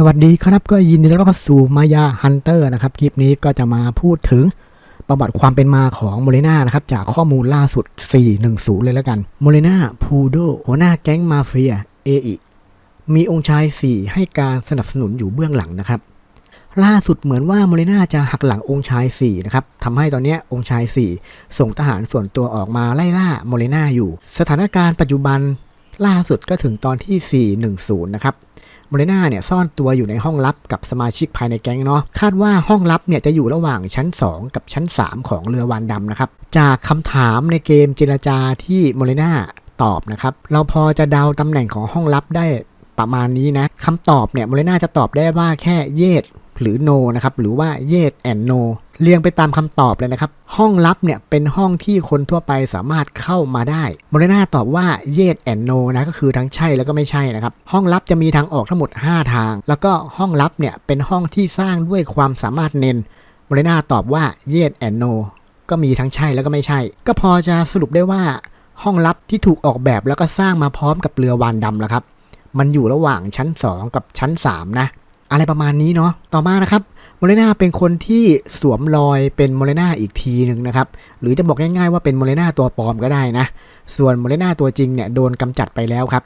สวัสดีครับก็ยินดีต้อนรับเข้าสู่มายาฮันเตอร์นะครับ คลิปนี้ก็จะมาพูดถึงประวัติความเป็นมาของโมเลนานะครับ จากข้อมูลล่าสุด 410 เลยแล้วกัน โมเลนาพูโดหัวหน้าแก๊งมาเฟียเออิมีองค์ชาย 4 ให้การสนับสนุนอยู่เบื้องหลังนะครับ ล่าสุดเหมือนว่าโมเลนาจะหักหลังองค์ชาย 4 นะครับทำให้ตอนนี้องค์ชาย 4 ส่งทหารส่วนตัวออกมาไล่ล่าโมเลนาอยู่ สถานการณ์ปัจจุบันล่าสุดก็ถึงตอนที่ 410 นะครับ โมเรนาเนี่ยซ่อนตัวอยู่ในห้องลับกับสมาชิกภายในแก๊งเนาะคาดว่าห้องลับเนี่ยจะอยู่ระหว่างชั้น 2 กับชั้น 3 ของเรือวานดำนะครับ จากคำถามในเกมเจรจาที่โมเรนาตอบนะครับ เราพอจะเดาตำแหน่งของห้องลับได้ประมาณนี้นะคำตอบเนี่ยโมเรนาจะตอบได้ว่าแค่เยด หรือโนนะครับหรือว่าเยดแอนโนเรียงไปตามคำตอบเลยนะครับ ห้องลับเนี่ยเป็นห้องที่คนทั่วไปสามารถเข้ามาได้โมเรนาตอบว่าเยดแอนโนนะก็คือทั้งใช่แล้วก็ไม่ใช่นะครับ ห้องลับจะมีทางออกทั้งหมด 5 ทาง แล้วก็ห้องลับเนี่ยเป็นห้องที่สร้างด้วยความสามารถเน้นโมเรนาตอบว่าเยดแอนโนก็มีทั้งใช่แล้วก็ไม่ใช่ ก็พอจะสรุปได้ว่า ห้องลับที่ถูกออกแบบแล้วก็สร้างมาพร้อมกับเรือวานดำแล้วครับ มันอยู่ระหว่างชั้น 2 กับชั้น 3 นะ อะไรประมาณนี้เนาะต่อมานะครับโมเลนาเป็นคนที่สวมรอยเป็นโมเลนาอีกทีหนึ่งนะครับ หรือจะบอกง่ายๆว่าเป็นโมเลนาตัวปลอมก็ได้นะ ส่วนโมเลนาตัวจริงเนี่ยโดนกำจัดไปแล้วครับ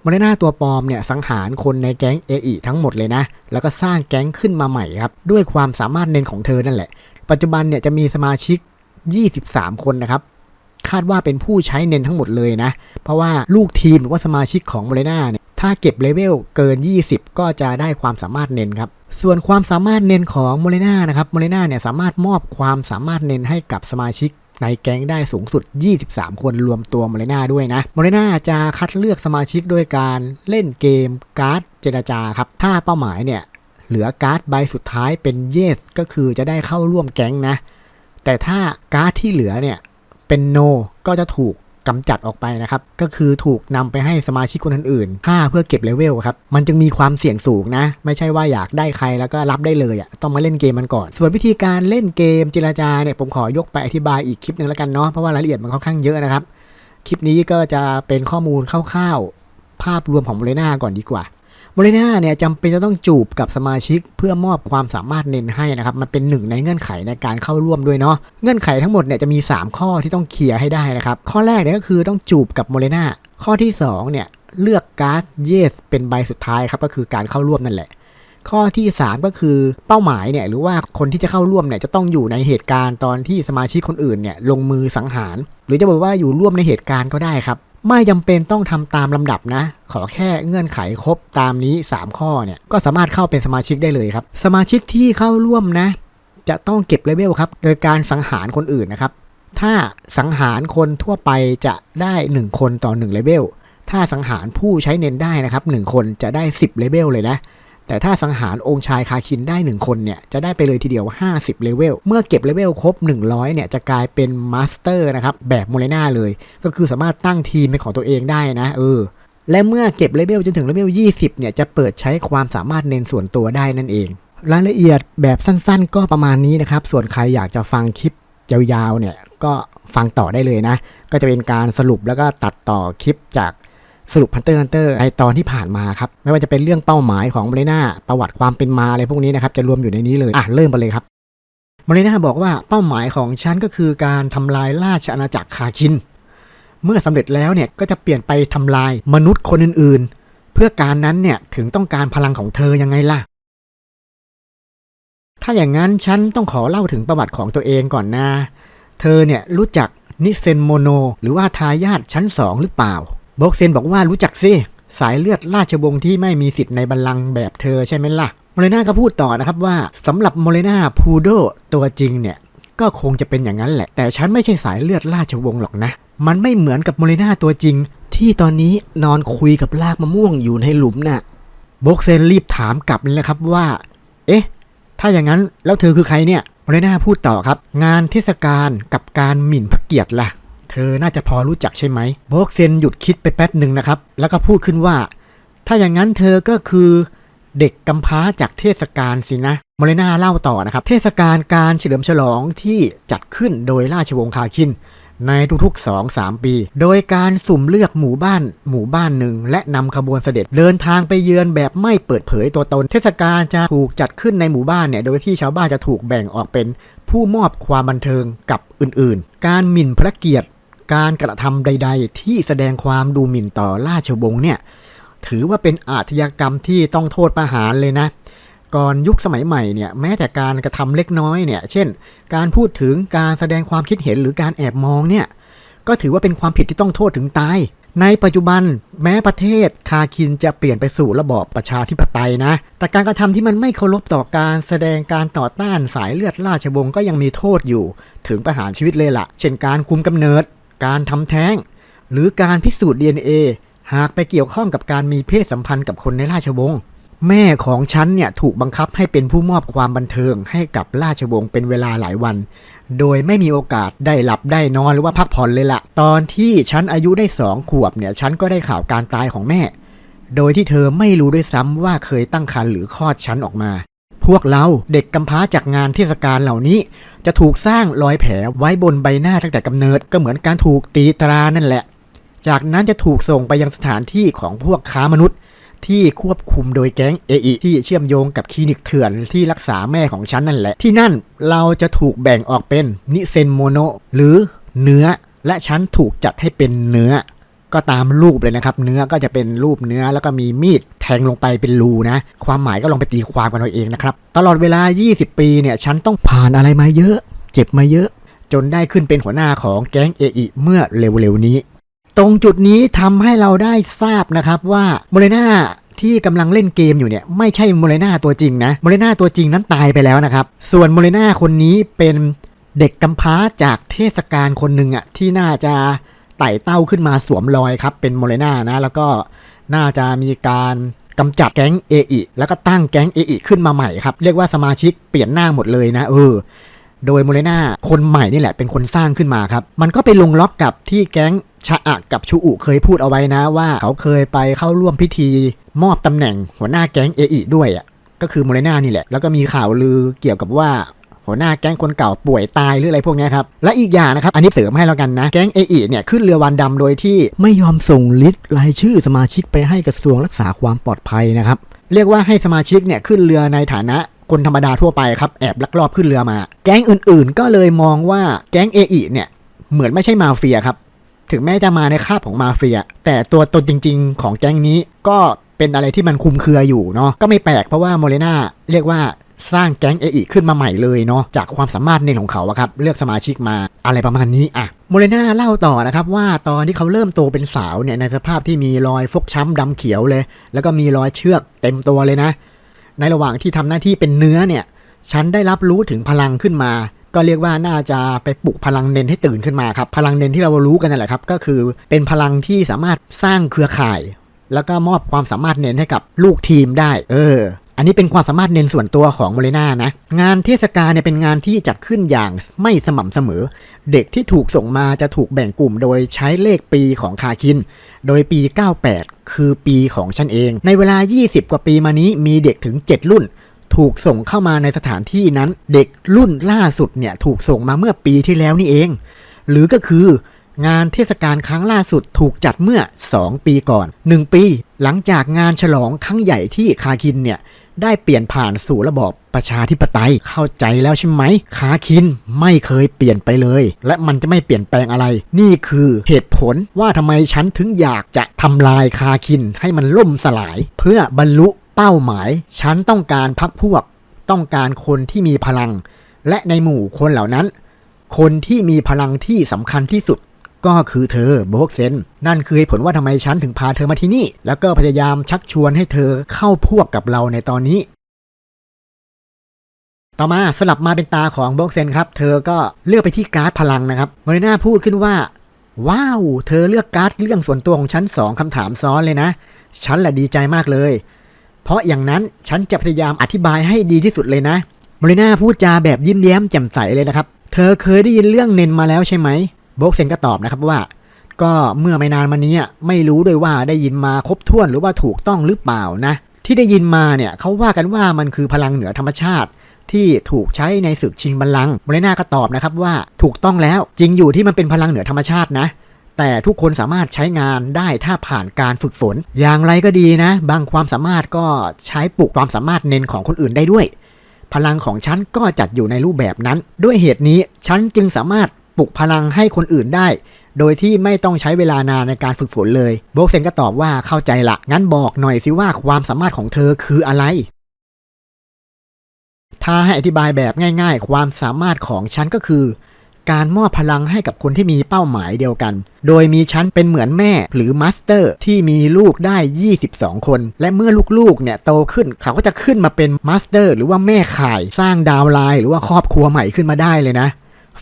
โมเลนาตัวปลอมเนี่ยสังหารคนในแก๊งเอไอทั้งหมดเลยนะ แล้วก็สร้างแก๊งขึ้นมาใหม่ครับ ด้วยความสามารถเน้นของเธอนั่นแหละ ปัจจุบันเนี่ยจะมีสมาชิก 23 คนนะครับ คาดว่าเป็นผู้ใช้เน้นทั้งหมดเลยนะ เพราะว่าลูกทีมหรือว่าสมาชิกของโมเลนาเนี่ย ถ้าเก็บเลเวลเกิน 20 ก็จะได้ความสามารถเน้นครับ ส่วนความสามารถเน้นของโมเลนานะครับโมเลนาเนี่ยสามารถมอบความสามารถเน้นให้กับสมาชิกในแก๊งได้สูงสุด 23 คนรวมตัวโมเลนาด้วยนะโมเลนาจะคัดเลือกสมาชิกโดยการเล่นเกมการ์ดเจรจาครับ ถ้าเป้าหมายเนี่ยเหลือการ์ดใบสุดท้ายเป็น yes ก็คือจะได้เข้าร่วมแก๊งนะ แต่ถ้าการ์ดที่เหลือเนี่ยเป็น no ก็จะถูก กำจัดออกไปนะครับ ก็คือถูกนำไปให้สมาชิกคนอื่นๆฆ่าเพื่อเก็บเลเวลครับ มันจึงมีความเสี่ยงสูงนะ ไม่ใช่ว่าอยากได้ใครแล้วก็รับได้เลยอะ่ะ ต้องมาเล่นเกมมันก่อน ส่วนวิธีการเล่นเกมเจรจาเนี่ยผมขอยกไปอธิบายอีกคลิปหนึ่งแล้วกันเนาะ เพราะว่ารายละเอียดมันค่อนข้างเยอะนะครับ คลิปนี้ก็จะเป็นข้อมูลคร่าวๆ ภาพรวมของโมเลนาก่อนดีกว่า โมเลนาเนี่ยจำเป็นจะต้องจูบกับสมาชิกเพื่อมอบความสามารถเน้นให้นะครับ มันเป็นหนึ่งในเงื่อนไขในการเข้าร่วมด้วยเนาะเงื่อนไขทั้งหมดเนี่ยจะมี 3 ข้อที่ต้องเคลียร์ให้ได้นะครับ ข้อแรกเนี่ยก็คือต้องจูบกับโมเลนาข้อที่2เนี่ยเลือกการ์ด yes เป็นใบสุดท้ายครับก็คือการเข้าร่วมนั่นแหละข้อที่ 3 ก็คือเป้าหมายเนี่ยหรือว่าคนที่จะเข้าร่วมเนี่ยจะต้องอยู่ในเหตุการณ์ตอนที่สมาชิกคนอื่นเนี่ยลงมือสังหาร หรือจะบอกว่าอยู่ร่วมในเหตุการณ์ก็ได้ครับ ไม่จำเป็นต้องทำตามลำดับนะ ขอแค่เงื่อนไขครบตามนี้ 3 ข้อเนี่ย ก็สามารถเข้าเป็นสมาชิกได้เลยครับ สมาชิกที่เข้าร่วมนะ จะต้องเก็บเลเวลครับ โดยการสังหารคนอื่นนะครับ ถ้าสังหารคนทั่วไปจะได้ 1 คนต่อ1เลเวล ถ้าสังหารผู้ใช้เน้นได้นะครับ1คนจะได้ 10เลเวลเลยนะ แต่ถ้าสังหารองค์ชายคาคินได้ 1 คนเนี่ยจะได้ไปเลยทีเดียว 50 เลเวล เมื่อเก็บเลเวลครบ 100 เนี่ยจะกลายเป็นมาสเตอร์นะครับแบบโมเลนาเลย ก็คือสามารถตั้งทีมเป็นของตัวเองได้นะ เออ และเมื่อเก็บเลเวลจนถึงเลเวล 20 เนี่ยจะเปิดใช้ความสามารถเน้นส่วนตัวได้นั่นเอง รายละเอียดแบบสั้นๆ ก็ประมาณนี้นะครับ ส่วนใครอยากจะฟังคลิปยาวๆ เนี่ยก็ฟังต่อได้เลยนะ ก็จะเป็นการสรุปแล้วก็ตัดต่อคลิปจาก สรุป Hunter x Hunter ในตอนที่ผ่านมาครับ ไม่ว่าจะเป็นเรื่องเป้าหมายของเบรนาประวัติความเป็นมาอะไรพวกนี้นะครับ จะรวมอยู่ในนี้เลย อะ เริ่มไปเลยครับเบรนาบอกว่าเป้าหมายของฉันก็คือการทำลายราชอาณาจักรคาคิน เมื่อสำเร็จแล้วเนี่ยก็จะเปลี่ยนไปทำลายมนุษย์คนอื่นๆ เพื่อการนั้นเนี่ยถึงต้องการพลังของเธอยังไงล่ะถ้าอย่างนั้นฉันต้องขอเล่าถึงประวัติของตัวเองก่อนนะ เธอเนี่ยรู้จักนิเซนโมโน หรือว่าทายาทชั้นสองหรือเปล่า บกเซนบอกว่ารู้จักสิสายเลือดราชวงศ์ที่ไม่มีสิทธิ์ในบัลลังก์แบบเธอใช่ไหมล่ะโมเลนาก็พูดต่อนะครับว่าสำหรับโมเลนาพูโดตัวจริงเนี่ยก็คงจะเป็นอย่างนั้นแหละ แต่ฉันไม่ใช่สายเลือดราชวงศ์หรอกนะ มันไม่เหมือนกับโมเลนาตัวจริง ที่ตอนนี้นอนคุยกับลากมะม่วงอยู่ในหลุมน่ะบกเซนรีบถามกลับเลยครับว่า เอ๊ะ ถ้าอย่างนั้นแล้วเธอคือใครเนี่ยโมเลนาพูดต่อครับ งานเทศกาลกับการหมิ่นพระเกียรติล่ะ ธอน่าจะพอรู้จักใช่ไหมโบกเซนหยุดคิดไปแป๊บหนึ่งนะครับ แล้วก็พูดขึ้นว่า ถ้าอย่างนั้นเธอก็คือเด็กกำพร้าจากเทศกาลสินะโมเลนาเล่าต่อนะครับ เทศกาลการเฉลิมฉลองที่จัดขึ้นโดยราชวงศ์คาคิน ในทุกๆ2-3 ปี โดยการสุ่มเลือกหมู่บ้าน หมู่บ้านหนึ่ง และนำขบวนเสด็จเดินทางไปเยือนแบบไม่เปิดเผยตัวตน เทศกาลจะถูกจัดขึ้นในหมู่บ้านเนี่ย โดยที่ชาวบ้านจะถูกแบ่งออกเป็นผู้มอบความบันเทิงกับอื่นๆ การหมิ่นพระเกียรติ การกระทำใด ๆ ที่แสดงความดูหมิ่นต่อราชวงศ์เนี่ยถือว่าเป็นอาชญากรรมที่ต้องโทษประหารเลยนะ ก่อนยุคสมัยใหม่เนี่ยแม้แต่การกระทำเล็กน้อยเนี่ยเช่น การพูดถึงการแสดงความคิดเห็นหรือการแอบมองเนี่ยก็ถือว่าเป็นความผิดที่ต้องโทษถึงตาย ในปัจจุบันแม้ประเทศคาคินจะเปลี่ยนไปสู่ระบอบประชาธิปไตยนะ แต่การกระทำที่มันไม่เคารพต่อการแสดงการต่อต้านสายเลือดราชวงศ์ก็ยังมีโทษอยู่ ถึงประหารชีวิตเลยละ่ะ เช่นการคุมกำเนิด การทำแท้ง หรือการพิสูจน์ DNA หากไปเกี่ยวข้องกับการมีเพศสัมพันธ์กับคนในราชวงศ์แม่ของฉันเนี่ยถูกบังคับให้เป็นผู้มอบความบันเทิงให้กับราชวงศ์เป็นเวลาหลายวัน โดยไม่มีโอกาสได้หลับได้นอนหรือว่าพักผ่อนเลยละ่ะ ตอนที่ฉันอายุได้สองขวบเนี่ยฉันก็ได้ข่าวการตายของแม่ โดยที่เธอไม่รู้ด้วยซ้ำว่าเคยตั้งครรภ์หรือคลอดฉันออกมา พวกเราเด็กกำพร้าจากงานเทศกาลเหล่านี้ จะถูกสร้างรอยแผลไว้บนใบหน้าตั้งแต่กำเนิดก็เหมือนการถูกตีตรานั่นแหละ จากนั้นจะถูกส่งไปยังสถานที่ของพวกค้ามนุษย์ ที่ควบคุมโดยแก๊งเอไอที่เชื่อมโยงกับคลินิกเถื่อนที่รักษาแม่ของฉันนั่นแหละ ที่นั่นเราจะถูกแบ่งออกเป็นนิเซนโมโนหรือเนื้อและฉันถูกจัดให้เป็นเนื้อ ก็ตามรูปเลยนะครับ เนื้อก็จะเป็นรูปเนื้อแล้วก็มีมีดแทงลงไปเป็นรูนะ ความหมายก็ลองไปตีความกันเอาเองนะครับ ตลอดเวลา 20 ปีเนี่ย ฉันต้องผ่านอะไรมาเยอะ เจ็บมาเยอะ จนได้ขึ้นเป็นหัวหน้าของแก๊งเอไอเมื่อเร็วๆนี้ ตรงจุดนี้ทำให้เราได้ทราบนะครับว่าโมเรนาที่กำลังเล่นเกมอยู่เนี่ยไม่ใช่โมเรนาตัวจริงนะโมเรนาตัวจริงนั้นตายไปแล้วนะครับ ส่วนโมเรนาคนนี้เป็นเด็กกำพร้าจากเทศกาลคนหนึ่งอะที่น่าจะ ไต่เต้าขึ้นมาสวมรอยครับ เป็นโมเรนานะ แล้วก็น่าจะมีการกำจัดแก๊งเอไอแล้วก็ตั้งแก๊งเอไอขึ้นมาใหม่ครับ เรียกว่าสมาชิกเปลี่ยนหน้าหมดเลยนะเออโดยโมเรนาคนใหม่นี่แหละเป็นคนสร้างขึ้นมาครับ มันก็ไปลงล็อกกับที่แก๊งชะอะกับชูอุเคยพูดเอาไว้นะว่าเขาเคยไปเข้าร่วมพิธีมอบตำแหน่งหัวหน้าแก๊งเอไอด้วยอะก็คือโมเรนานี่แหละ แล้วก็มีข่าวลือเกี่ยวกับว่า หัวหน้าแก๊งคนเก่าป่วยตายหรืออะไรพวกนี้ครับ และอีกอย่างนะครับ อันนี้เสริมให้แล้วกันนะ แก๊งเอไอเนี่ยขึ้นเรือวันดำโดยที่ไม่ยอมส่งลิสต์รายชื่อสมาชิกไปให้กระทรวงรักษาความปลอดภัยนะครับ เรียกว่าให้สมาชิกเนี่ยขึ้นเรือในฐานะคนธรรมดาทั่วไปครับแอบลักลอบขึ้นเรือมา แก๊งอื่นๆ ก็เลยมองว่าแก๊งเอไอเนี่ยเหมือนไม่ใช่มาเฟียครับถึงแม้จะมาในคาบของมาเฟีย แต่ตัวตนจริง ๆ ของแก๊งนี้ก็เป็นอะไรที่มันคุมเครืออยู่เนาะก็ไม่แปลกเพราะว่าโมเรนาเรียกว่า สร้างแก๊งเอไอขึ้นมาใหม่เลยเนาะจากความสามารถในของเขาอะครับเลือกสมาชิกมาอะไรประมาณนี้อะโมเรนาเล่าต่อนะครับว่าตอนที่เขาเริ่มโตเป็นสาวเนี่ยในสภาพที่มีรอยฟกช้ำดำเขียวเลย แล้วก็มีรอยเชือกเต็มตัวเลยนะ ในระหว่างที่ทำหน้าที่เป็นเนื้อเนี่ยฉันได้รับรู้ถึงพลังขึ้นมาก็เรียกว่าน่าจะไปปลุกพลังเนนให้ตื่นขึ้นมาครับ พลังเนนที่เรารู้กันนั่นแหละครับ ก็คือเป็นพลังที่สามารถสร้างเครือข่าย แล้วก็มอบความสามารถเนนให้กับลูกทีมได้ เออ อันนี้เป็นความสามารถเน้นส่วนตัวของโมเลนานะ งานเทศกาลเนี่ยเป็นงานที่จัดขึ้นอย่างไม่สม่ำเสมอ เด็กที่ถูกส่งมาจะถูกแบ่งกลุ่มโดยใช้เลขปีของคาคิน โดยปี 98 คือปีของฉันเอง ในเวลา 20 กว่าปีมานี้มีเด็กถึง 7 รุ่น ถูกส่งเข้ามาในสถานที่นั้น เด็กรุ่นล่าสุดเนี่ยถูกส่งมาเมื่อปีที่แล้วนี่เอง หรือก็คืองานเทศกาลครั้งล่าสุดถูกจัดเมื่อ 2 ปีก่อน 1 ปี หลังจากงานฉลองครั้งใหญ่ที่คาคินเนี่ย ได้เปลี่ยนผ่านสู่ระบอบประชาธิปไตยเข้าใจแล้วใช่ไหมคาคินไม่เคยเปลี่ยนไปเลย และมันจะไม่เปลี่ยนแปลงอะไร นี่คือเหตุผลว่าทำไมฉันถึงอยากจะทำลายคาคินให้มันล่มสลาย เพื่อบรรลุเป้าหมาย ฉันต้องการพักพวก ต้องการคนที่มีพลัง และในหมู่คนเหล่านั้น คนที่มีพลังที่สำคัญที่สุด ก็คือเธอโบกเซนนั่นคือเหตุผลว่าทำไมฉันถึงพาเธอมาที่นี่ แล้วก็พยายามชักชวนให้เธอเข้าพวกกับเราในตอนนี้ ต่อมาสลับมาเป็นตาของโบกเซนครับ เธอก็เลือกไปที่การ์ดพลังนะครับโมเรนาพูดขึ้นว่า ว้าว เธอเลือกการ์ดเรื่องส่วนตัวของฉันสองคำถามซ้อนเลยนะ ฉันแหละดีใจมากเลย เพราะอย่างนั้นฉันจะพยายามอธิบายให้ดีที่สุดเลยนะโมเรนาพูดจาแบบยิ้มแย้มแจ่มใสเลยนะครับ เธอเคยได้ยินเรื่องเนนมาแล้วใช่ไหม โบกเซนก็ตอบนะครับว่า ก็เมื่อไม่นานมานี้ไม่รู้ด้วยว่าได้ยินมาครบถ้วนหรือว่าถูกต้องหรือเปล่านะ ที่ได้ยินมาเนี่ยเขาว่ากันว่ามันคือพลังเหนือธรรมชาติ ที่ถูกใช้ในศึกชิงบัลลังก์โมเลนาก็ตอบนะครับว่าถูกต้องแล้วจริงอยู่ที่มันเป็นพลังเหนือธรรมชาตินะแต่ทุกคนสามารถใช้งานได้ถ้าผ่านการฝึกฝน อย่างไรก็ดีนะ บางความสามารถก็ใช้ปลุกความสามารถเน้นของคนอื่นได้ด้วย พลังของฉันก็จัดอยู่ในรูปแบบนั้น ด้วยเหตุนี้ฉันจึงสามารถ ปลุกพลังให้คนอื่นได้ โดยที่ไม่ต้องใช้เวลานานในการฝึกฝนเลยโบกเซนก็ตอบว่าเข้าใจละ งั้นบอกหน่อยสิว่าความสามารถของเธอคืออะไร ถ้าให้อธิบายแบบง่าย ๆ ความสามารถของฉันก็คือ การมอบพลังให้กับคนที่มีเป้าหมายเดียวกัน โดยมีฉันเป็นเหมือนแม่หรือมาสเตอร์ ที่มีลูกได้ 22 คน และเมื่อลูกๆเนี่ยโตขึ้นเขาก็จะขึ้นมาเป็นมาสเตอร์ หรือว่าแม่ข่าย สร้างดาวไลน์หรือว่าครอบครัวใหม่ขึ้นมาได้เลยนะ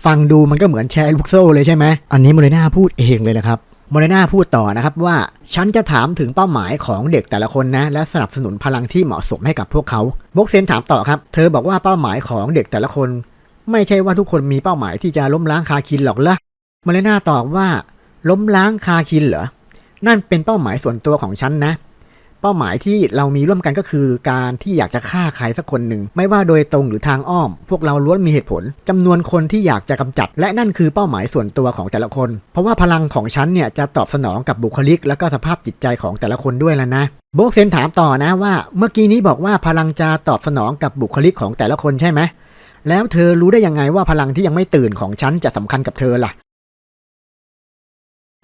ฟังดูมันก็เหมือนแชร์ลูกโซ่เลยใช่ไหมอันนี้โมเรนาพูดเองเลยนะครับโมเรนาพูดต่อนะครับว่า ฉันจะถามถึงเป้าหมายของเด็กแต่ละคนนะ และสนับสนุนพลังที่เหมาะสมให้กับพวกเขาบกเซนถามต่อครับ เธอบอกว่าเป้าหมายของเด็กแต่ละคน ไม่ใช่ว่าทุกคนมีเป้าหมายที่จะล้มล้างคาคินหรอกละโมเรนาตอบว่า ล้มล้างคาคินเหรอนั่นเป็นเป้าหมายส่วนตัวของฉันนะ เป้าหมายที่เรามีร่วมกันก็คือ การที่อยากจะฆ่าใครสักคนหนึ่งไม่ว่าโดยตรงหรือทางอ้อม พวกเราล้วนมีเหตุผลจำนวนคนที่อยากจะกำจัด และนั่นคือเป้าหมายส่วนตัวของแต่ละคน เพราะว่าพลังของฉันเนี่ยจะตอบสนองกับบุคลิก และก็สภาพจิตใจของแต่ละคนด้วยแล้วนะโบกเซนถามต่อนะว่า เมื่อกี้นี้บอกว่าพลังจะตอบสนองกับบุคลิกของแต่ละคนใช่ไหมแล้วเธอรู้ได้ยังไงว่าพลังที่ยังไม่ตื่นของฉันจะสำคัญกับเธอล่ะ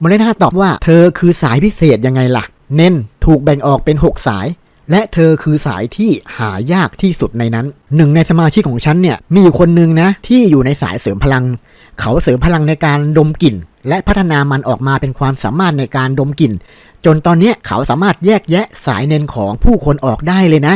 มเลนาตอบว่าเธอคือสายพิเศษยังไงล่ะ เน้นถูกแบ่งออกเป็น 6 สาย และเธอคือสายที่หายากที่สุดในนั้น หนึ่งในสมาชิกของฉันเนี่ยมีอยู่คนหนึ่งนะที่อยู่ในสายเสริมพลัง เขาเสริมพลังในการดมกลิ่น และพัฒนามันออกมาเป็นความสามารถในการดมกลิ่น จนตอนนี้เขาสามารถแยกแยะสายเนนของผู้คนออกได้เลยนะ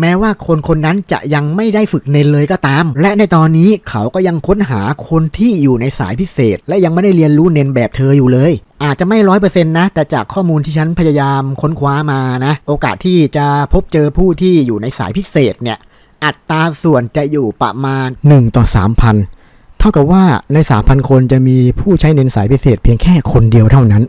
แม้ว่าคนคนนั้นจะยังไม่ได้ฝึกเนนเลยก็ตาม และในตอนนี้เขาก็ยังค้นหาคนที่อยู่ในสายพิเศษ และยังไม่ได้เรียนรู้เนนแบบเธออยู่เลย อาจจะไม่ร้อยเปอร์เซ็นต์นะ แต่จากข้อมูลที่ฉันพยายามค้นคว้ามานะ โอกาสที่จะพบเจอผู้ที่อยู่ในสายพิเศษเนี่ย อัตราส่วนจะอยู่ประมาณ 1 ต่อ 3,000 เท่ากับว่าใน 3,000 คนจะมีผู้ใช้เน้นสายพิเศษเพียงแค่คนเดียวเท่านั้น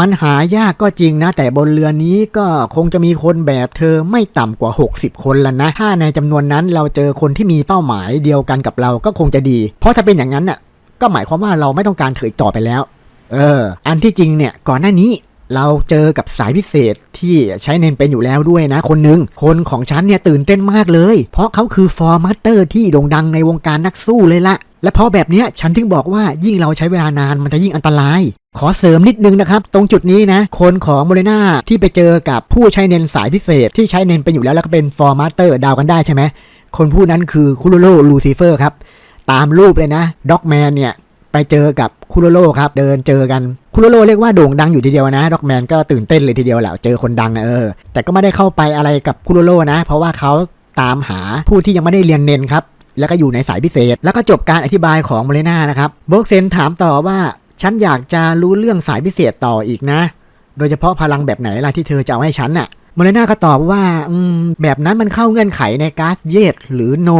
มันหายากก็จริงนะ แต่บนเรือนี้ก็คงจะมีคนแบบเธอไม่ต่ำกว่า 60 คนแล้วนะ ถ้าในจำนวนนั้นเราเจอคนที่มีเป้าหมายเดียวกันกับเราก็คงจะดี เพราะถ้าเป็นอย่างนั้นน่ะก็หมายความว่าเราไม่ต้องการเถยต่อไปแล้ว เออ อันที่จริงเนี่ยก่อนหน้านี้เราเจอกับสายพิเศษที่ใช้เน้นเป็นอยู่แล้วด้วยนะ คนหนึ่งคนของฉันเนี่ยตื่นเต้นมากเลย เพราะเขาคือฟอร์มัตเตอร์ที่โด่งดังในวงการนักสู้เลยละ และเพราะแบบเนี้ยฉันถึงบอกว่ายิ่งเราใช้เวลานานมันจะยิ่งอันตราย ขอเสริมนิดนึงนะครับ ตรงจุดนี้นะ คนของโมเรนาที่ไปเจอกับผู้ใช้เน้นสายพิเศษ ที่ใช้เน้นเป็นอยู่แล้วแล้วก็เป็นฟอร์มัตเตอร์ดาวกันได้ใช่ไหมคนผู้นั้นคือคุโรโรลูซิเฟอร์ครับตามรูปเลยนะด็อกแมนเนี่ย ไปเจอกับคุโรโรครับเดินเจอกันคุโรโรเรียกว่าโด่งดังอยู่ทีเดียวนะด็อกแมนก็ตื่นเต้นเลยทีเดียวแหละเจอคนดังนะเออแต่ก็ไม่ได้เข้าไปอะไรกับคุโรโรนะ เพราะว่าเขาตามหาผู้ที่ยังไม่ได้เรียนเน้นครับแล้วก็อยู่ในสายพิเศษ แล้วก็จบการอธิบายของโมเลนานะครับโบกเซนถามต่อว่าฉันอยากจะรู้เรื่องสายพิเศษต่ออีกนะ โดยเฉพาะพลังแบบไหนล่ะที่เธอจะเอาให้ฉันน่ะ โมเลน่าก็ตอบว่าอืมแบบนั้นมันเข้าเงื่อนไขในก๊าซเยดหรือโน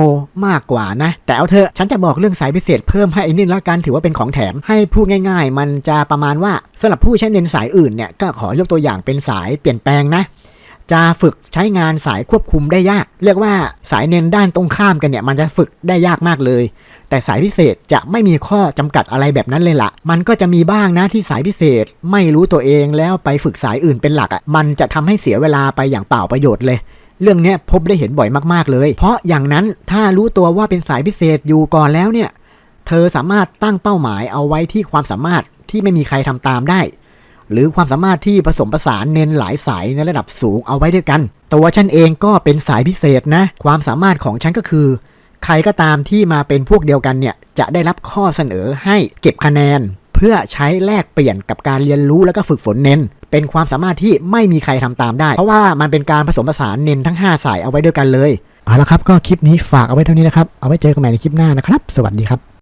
มากกว่านะ แต่เอาเถอะฉันจะบอกเรื่องสายพิเศษเพิ่มให้อีกนิดละกันถือว่าเป็นของแถมให้พูดง่าย ๆ มันจะประมาณว่าสำหรับผู้ใช้เน้นสายอื่นเนี่ยก็ขอยกตัวอย่างเป็นสายเปลี่ยนแปลงนะ จะฝึกใช้งานสายควบคุมได้ยาก เรียกว่าสายเน้นด้านตรงข้ามกันเนี่ยมันจะฝึกได้ยากมากเลย แต่สายพิเศษจะไม่มีข้อจำกัดอะไรแบบนั้นเลยละ่ะมันก็จะมีบ้างนะที่สายพิเศษไม่รู้ตัวเองแล้วไปฝึกสายอื่นเป็นหลักอะ่ะมันจะทำให้เสียเวลาไปอย่างเปล่าประโยชน์เลยเรื่องเนี้ยพบได้เห็นบ่อยมากๆเลย เพราะอย่างนั้นถ้ารู้ตัวว่าเป็นสายพิเศษอยู่ก่อนแล้วเนี่ย เธอสามารถตั้งเป้าหมายเอาไว้ที่ความสามารถที่ไม่มีใครทำตามได้ หรือความสามารถที่ผสมผสานเน้นหลายสายในระดับสูงเอาไว้ด้วยกัน ตัวฉันเองก็เป็นสายพิเศษนะ ความสามารถของฉันก็คือ ใครก็ตามที่มาเป็นพวกเดียวกันเนี่ยจะได้รับข้อเสนอให้เก็บคะแนน เพื่อใช้แลกเปลี่ยนกับการเรียนรู้แล้วก็ฝึกฝนเน้น เป็นความสามารถที่ไม่มีใครทำตามได้ เพราะว่ามันเป็นการผสมผสานเน้นทั้ง 5 สายเอาไว้ด้วยกันเลยเอาละครับก็คลิปนี้ฝากเอาไว้เท่านี้นะครับเอาไว้เจอกันใหม่ในคลิปหน้านะครับ สวัสดีครับ